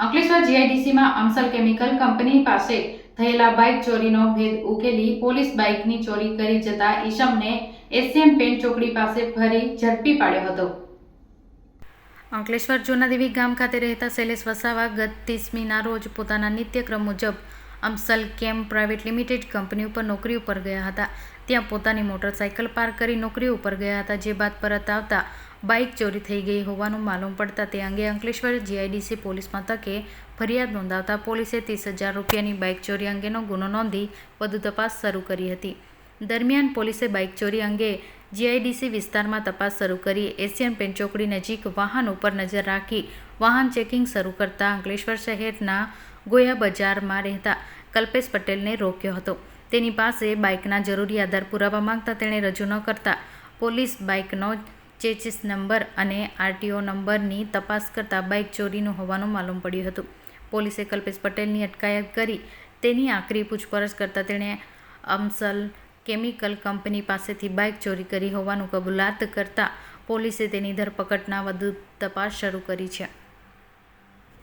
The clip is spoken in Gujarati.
અંકલેશ્વર જીઆઈડીસીમાં અમસલ કેમિકલ કંપની પાસે થયેલા બાઇક ચોરીનો ભેદ ઉકેલી પોલીસ બાઇકની ચોરી કરી જતા ઈશમને એશિયન પેન્ટ ચોકડી પાસે ફરી ઝડપી પાડ્યો હતો. અંકલેશ્વર જૂનાદેવી ગામ ખાતે રહેતા શૈલેષ વસાવા ગત ત્રીસમીના રોજ પોતાના નિત્યક્રમ મુજબ અમસલ કેમ પ્રાઇવેટ લિમિટેડ કંપની ઉપર નોકરી ઉપર ગયા હતા. ત્યાં પોતાની મોટરસાઇકલ પાર્ક કરી નોકરી ઉપર ગયા હતા, જે બાદ પરત આવતા બાઇક ચોરી થઈ ગઈ હોવાનું માલુમ પડતા તે અંગે અંકલેશ્વર જીઆઈડીસી પોલીસ મથકે ફરિયાદ નોંધાવતા પોલીસે ત્રીસ હજાર રૂપિયાની બાઇક ચોરી અંગેનો ગુનો નોંધી વધુ તપાસ શરૂ કરી હતી. દરમિયાન પોલીસે બાઇક ચોરી અંગે જીઆઈડીસી વિસ્તારમાં તપાસ શરૂ કરી એશિયન પેન્ટ ચોકડી નજીક વાહન ઉપર નજર રાખી વાહન ચેકિંગ શરૂ કરતા અંકલેશ્વર શહેરના ગોયા બજારમાં રહેતા કલ્પેશ પટેલને રોક્યો હતો. તેની પાસે બાઇકના જરૂરી આધાર પુરાવા માંગતા તેણે રજૂ ન કરતા પોલીસ બાઇકનો ચેચિસ નંબર અને આરટીઓ નંબરની તપાસ કરતા બાઇક ચોરીનું હોવાનું માલુમ પડ્યું હતું. પોલીસે કલ્પેશ પટેલની અટકાયત કરી તેની આકરી પૂછપરછ કરતા તેણે અમસલ કેમિકલ કંપની પાસેથી બાઇક ચોરી કરી હોવાનું કબૂલાત કરતા પોલીસે તેની ધરપકડના વધુ તપાસ શરૂ કરી છે.